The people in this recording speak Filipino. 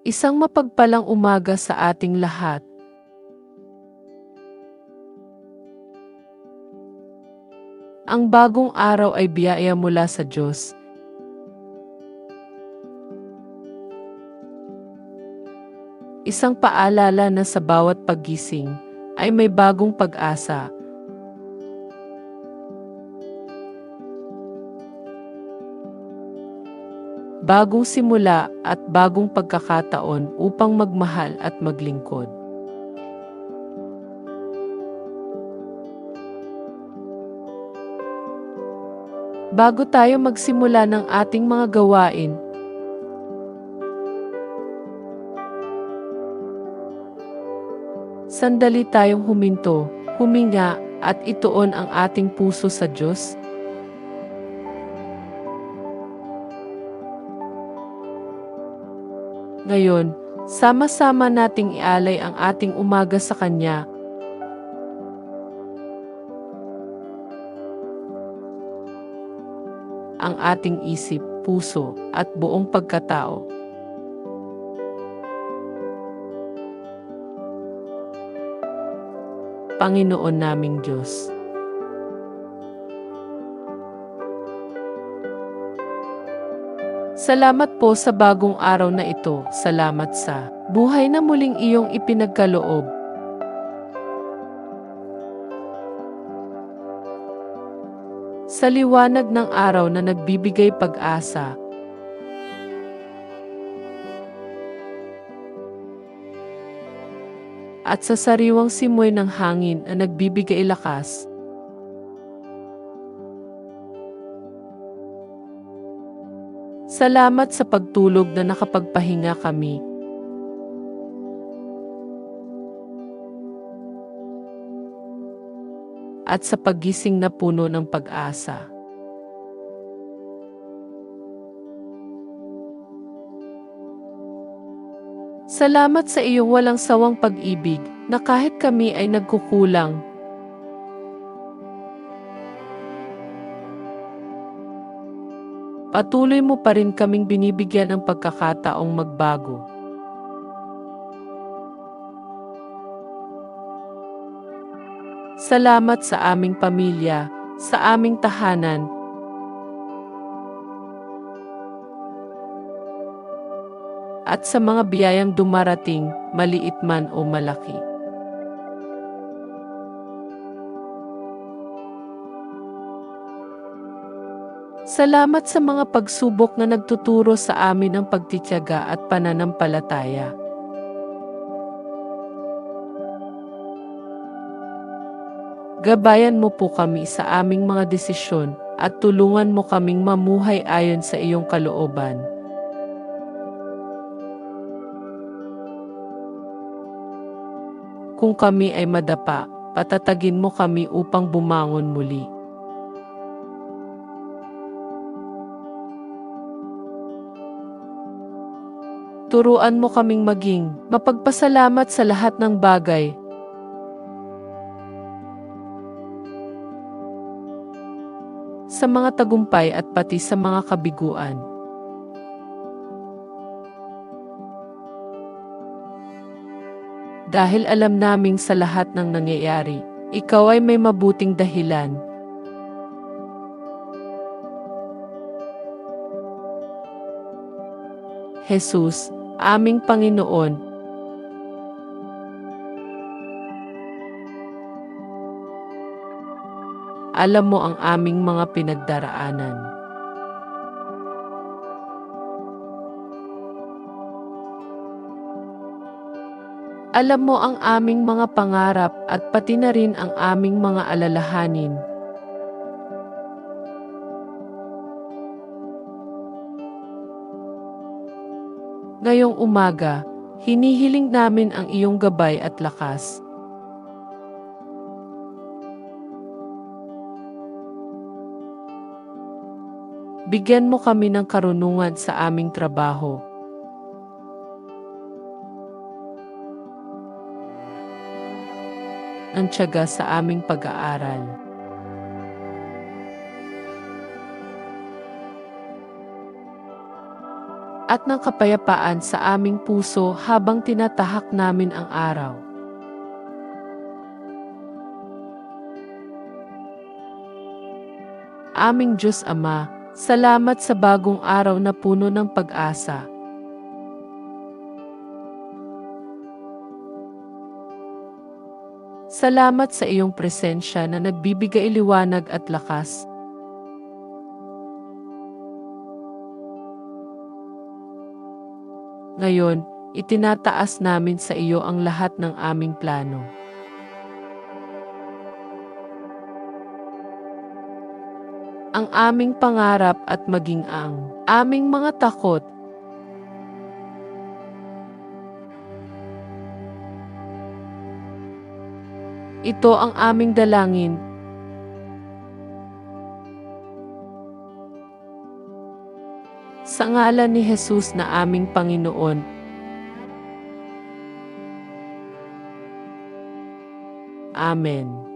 Isang mapagpalang umaga sa ating lahat. Ang bagong araw ay biyaya mula sa Diyos. Isang paalala na sa bawat paggising ay may bagong pag-asa. Bagong simula at bagong pagkakataon upang magmahal at maglingkod. Bago tayo magsimula ng ating mga gawain, sandali tayong huminto, huminga, at ituon ang ating puso sa Diyos. Ngayon, sama-sama nating ialay ang ating umaga sa Kanya. Ang ating isip, puso, at buong pagkatao. Panginoon naming Diyos. Salamat po sa bagong araw na ito. Salamat sa buhay na muling iyong ipinagkaloob. Sa liwanag ng araw na nagbibigay pag-asa. At sa sariwang simoy ng hangin na nagbibigay lakas. Salamat sa pagtulog na nakapagpahinga kami. At sa paggising na puno ng pag-asa. Salamat sa iyong walang sawang pag-ibig na kahit kami ay nagkukulang, patuloy mo pa rin kaming binibigyan ng pagkakataong magbago. Salamat sa aming pamilya, sa aming tahanan, at sa mga biyayang dumarating, maliit man o malaki. Salamat sa mga pagsubok na nagtuturo sa amin ng pagtityaga at pananampalataya. Gabayan mo po kami sa aming mga desisyon at tulungan mo kaming mamuhay ayon sa iyong kalooban. Kung kami ay madapa, patatagin mo kami upang bumangon muli. Turuan mo kaming maging mapagpasalamat sa lahat ng bagay. Sa mga tagumpay at pati sa mga kabiguan. Dahil alam naming sa lahat ng nangyayari, ikaw ay may mabuting dahilan. Jesus, aming Panginoon, alam mo ang aming mga pinagdaraanan. Alam mo ang aming mga pangarap at pati na rin ang aming mga alalahanin. Ngayong umaga, hinihiling namin ang iyong gabay at lakas. Bigyan mo kami ng karunungan sa aming trabaho. Ang tiyaga sa aming pag-aaral. At ng kapayapaan sa aming puso habang tinatahak namin ang araw. Aming Diyos Ama, salamat sa bagong araw na puno ng pag-asa. Salamat sa iyong presensya na nagbibigay liwanag at lakas. Ngayon, itinataas namin sa iyo ang lahat ng aming plano. Ang aming pangarap at maging ang aming mga takot. Ito ang aming dalangin Sa ngalan ni Jesus na aming Panginoon. Amen.